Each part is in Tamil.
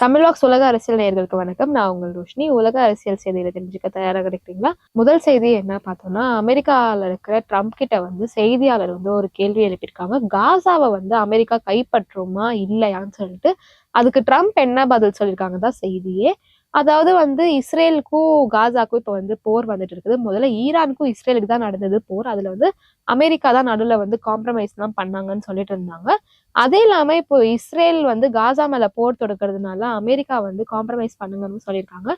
தமிழ் வாக்ஸ் உலக அரசியல் நேயர்களுக்கு வணக்கம். நான் உங்கள் ரோஷினி. உலக அரசியல் செய்திகளை தெரிஞ்சுக்க தயாராக இருக்கிறீங்களா? முதல் செய்தி என்ன பார்த்தோம்னா அமெரிக்காவில் இருக்கிற ட்ரம்ப் கிட்ட வந்து செய்தியாளர் வந்து ஒரு கேள்வி எழுப்பியிருக்காங்க. காசாவை வந்து அமெரிக்கா கைப்பற்றுமா இல்லையான்னு சொல்லிட்டு அதுக்கு ட்ரம்ப் என்ன பதில் சொல்லியிருக்காங்க தான் செய்தியே. அதாவது வந்து இஸ்ரேலுக்கும் காசாக்கும் இப்போ வந்து போர் வந்துட்டு இருக்குது. முதல்ல ஈரானுக்கும் இஸ்ரேலுக்கு தான் நடந்தது போர். அதில் வந்து அமெரிக்கா தான் நடுவில் வந்து காம்ப்ரமைஸ் தான் பண்ணாங்கன்னு சொல்லிட்டு இருந்தாங்க. அதே இல்லாமல் இப்போ இஸ்ரேல் வந்து காசா மேலே போர் தொடுக்கிறதுனால அமெரிக்கா வந்து காம்ப்ரமைஸ் பண்ணுங்கன்னு சொல்லியிருக்காங்க.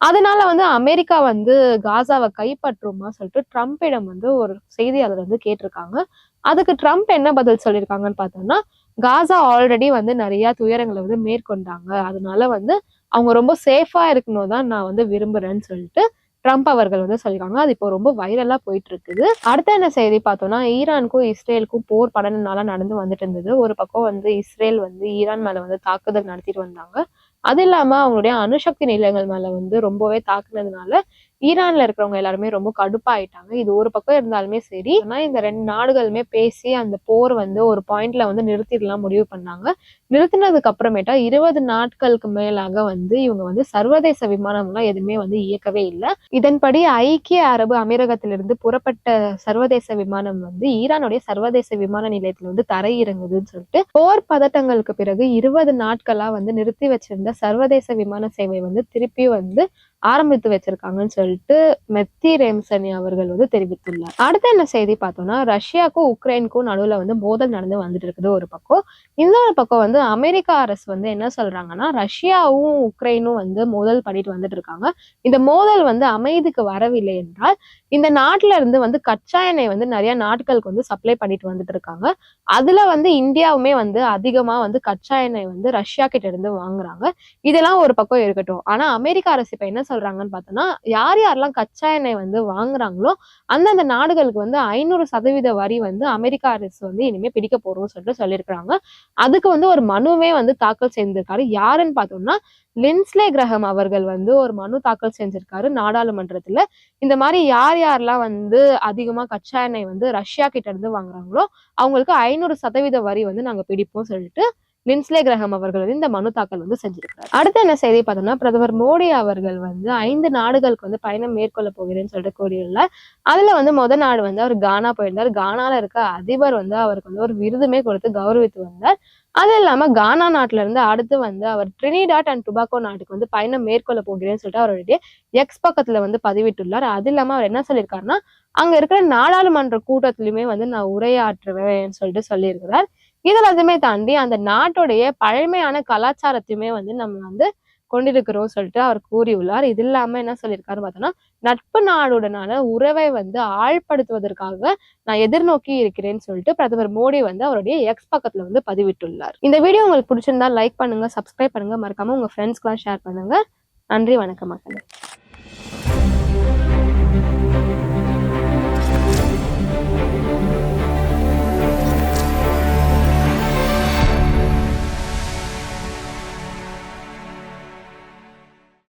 அதனால வந்து அமெரிக்கா வந்து காசாவை கைப்பற்றுமா சொல்லிட்டு ட்ரம்ப்பிடம் வந்து ஒரு செய்தியாளர் வந்து கேட்டிருக்காங்க. அதுக்கு ட்ரம்ப் என்ன பதில் சொல்லியிருக்காங்கன்னு பார்த்தோம்னா காசா ஆல்ரெடி வந்து நிறைய துயரங்களை வந்து மேற்கொண்டாங்க. அதனால வந்து அவங்க ரொம்ப சேஃபா இருக்கணும் தான் நான் வந்து விரும்புறேன்னு சொல்லிட்டு ட்ரம்ப் அவர்கள் வந்து சொல்லியிருக்காங்க. அது இப்போ ரொம்ப வைரலா போயிட்டு இருக்குது அடுத்த என்ன செய்தி பார்த்தோம்னா ஈரானுக்கும் இஸ்ரேலுக்கும் போர் பன்னெண்டு நடந்து வந்துட்டு இருந்தது. ஒரு பக்கம் வந்து இஸ்ரேல் வந்து ஈரான் மேல வந்து தாக்குதல் நடத்திட்டு வந்தாங்க. அது இல்லாம அவங்களுடைய அணுசக்தி நிலையங்கள் மேல வந்து ரொம்பவே தாக்குனதுனால ஈரான்ல இருக்கிறவங்க எல்லாருமே ரொம்ப கடுப்பாயிட்டாங்க. இது ஒரு பக்கம் இருந்தாலுமே சரி. ஆனா இந்த ரெண்டு நாடுகளுமே பேசி அந்த போர் வந்து ஒரு பாயிண்ட்ல வந்து நிறுத்திடலாம் முடிவு பண்ணாங்க. நிறுத்தினதுக்கு அப்புறமேட்டா இருபது நாட்களுக்கு மேலாக வந்து இவங்க வந்து சர்வதேச விமானம்லாம் எதுவுமே வந்து இயக்கவே இல்லை. இதன்படி ஐக்கிய அரபு அமீரகத்திலிருந்து புறப்பட்ட சர்வதேச விமானம் வந்து ஈரானுடைய சர்வதேச விமான நிலையத்துல வந்து தரையிறங்குதுன்னு சொல்லிட்டு போர் பதட்டங்களுக்கு பிறகு இருபது நாட்களா வந்து நிறுத்தி வச்சிருந்த சர்வதேச விமான சேவை வந்து திருப்பி வந்து ஆரம்பித்து வச்சிருக்காங்கன்னு சொல்லிட்டு மெத்தி ரேம்சனி அவர்கள் வந்து தெரிவித்துள்ளார். அடுத்த என்ன செய்தி பார்த்தோம்னா ரஷ்யாவுக்கும் உக்ரைனுக்கும் நடுவுல வந்து மோதல் நடந்து வந்துட்டு இருக்குது ஒரு பக்கம். இன்னொரு பக்கம் வந்து அமெரிக்கா அரசு வந்து என்ன சொல்றாங்கன்னா ரஷ்யாவும் உக்ரைனும் வந்து மோதல் பண்ணிட்டு வந்துட்டு இருக்காங்க. இந்த மோதல் வந்து அமைதிக்கு வரவில்லை என்றால் இந்த நாட்டில இருந்து வந்து கச்சா எண்ணெய் வந்து நிறைய நாட்களுக்கு வந்து சப்ளை பண்ணிட்டு வந்துட்டு இருக்காங்க. அதுல வந்து இந்தியாவுமே வந்து அதிகமா வந்து கச்சா எண்ணெய் வந்து ரஷ்யா கிட்ட இருந்து வாங்குறாங்க. இதெல்லாம் ஒரு பக்கம் இருக்கட்டும். ஆனா அமெரிக்க அரசு இப்ப என்ன சொல்றாங்கன்னு பார்த்தோம்னா யார் யாரெல்லாம் கச்சா எண்ணெய் வந்து வாங்குறாங்களோ அந்தந்த நாடுகளுக்கு வந்து ஐநூறு சதவீத வரி வந்து அமெரிக்கா அரசு வந்து இனிமே பிடிக்க போறோம்னு சொல்லிட்டு சொல்லியிருக்கிறாங்க. அதுக்கு வந்து ஒரு மனுவே வந்து தாக்கல் செய்திருக்காரு. யாருன்னு பார்த்தோம்னா லின்ஸ்லே கிரகம் அவர்கள் வந்து ஒரு மனு தாக்கல் செஞ்சிருக்காரு நாடாளுமன்றத்துல. இந்த மாதிரி யார் யாரெல்லாம் வந்து அதிகமா கச்சா எண்ணெய் வந்து ரஷ்யா கிட்ட இருந்து வாங்குறாங்களோ அவங்களுக்கு ஐநூறு சதவீத வரி வந்து நாங்க பிடிப்போம் சொல்லிட்டு லின்ஸ்லே கிரகம் அவர்கள் வந்து இந்த மனு தாக்கல் வந்து செஞ்சிருக்கிறார். அடுத்து என்ன செய்தி பார்த்தோம்னா பிரதமர் மோடி அவர்கள் வந்து ஐந்து நாடுகளுக்கு வந்து பயணம் மேற்கொள்ள போகிறேன்னு சொல்லிட்டு கூறியுள்ளார். அதுல வந்து முத நாடு வந்து அவர் கானா போயிருந்தார். கானால இருக்க அதிபர் வந்து அவருக்கு வந்து ஒரு விருதுமே கொடுத்து கௌரவித்து வந்தார். அது இல்லாம கானா நாட்டுல இருந்து அடுத்து வந்து அவர் ட்ரினிடாட் அண்ட் டுபாக்கோ நாட்டுக்கு வந்து பயணம் மேற்கொள்ள போகிறேன்னு சொல்லிட்டு அவருடைய எக்ஸ் பக்கத்துல வந்து பதிவிட்டுள்ளார். அது இல்லாம அவர் என்ன சொல்லியிருக்காருன்னா அங்க இருக்கிற நாடாளுமன்ற கூட்டத்திலுமே வந்து நான் உரையாற்றுவேன் சொல்லிட்டு சொல்லியிருக்கிறார். இதெல்லாத்தையுமே தாண்டி அந்த நாட்டுடைய பழமையான கலாச்சாரத்தையுமே வந்து நம்ம வந்து கொண்டிருக்கிறோம் சொல்லிட்டு அவர் கூறியுள்ளார். இது இல்லாம என்ன சொல்லியிருக்காரு பார்த்தோம்னா நட்பு நாடுடனான உறவை வந்து ஆழ்படுத்துவதற்காக நான் எதிர்நோக்கி இருக்கிறேன்னு சொல்லிட்டு பிரதமர் மோடி வந்து அவருடைய எக்ஸ் பக்கத்துல வந்து பதிவிட்டுள்ளார். இந்த வீடியோ உங்களுக்கு பிடிச்சிருந்தா லைக் பண்ணுங்க சப்ஸ்கிரைப் பண்ணுங்க. மறக்காம உங்க ஃப்ரெண்ட்ஸ்க்குலாம் ஷேர் பண்ணுங்க. நன்றி வணக்கம் மக்களே.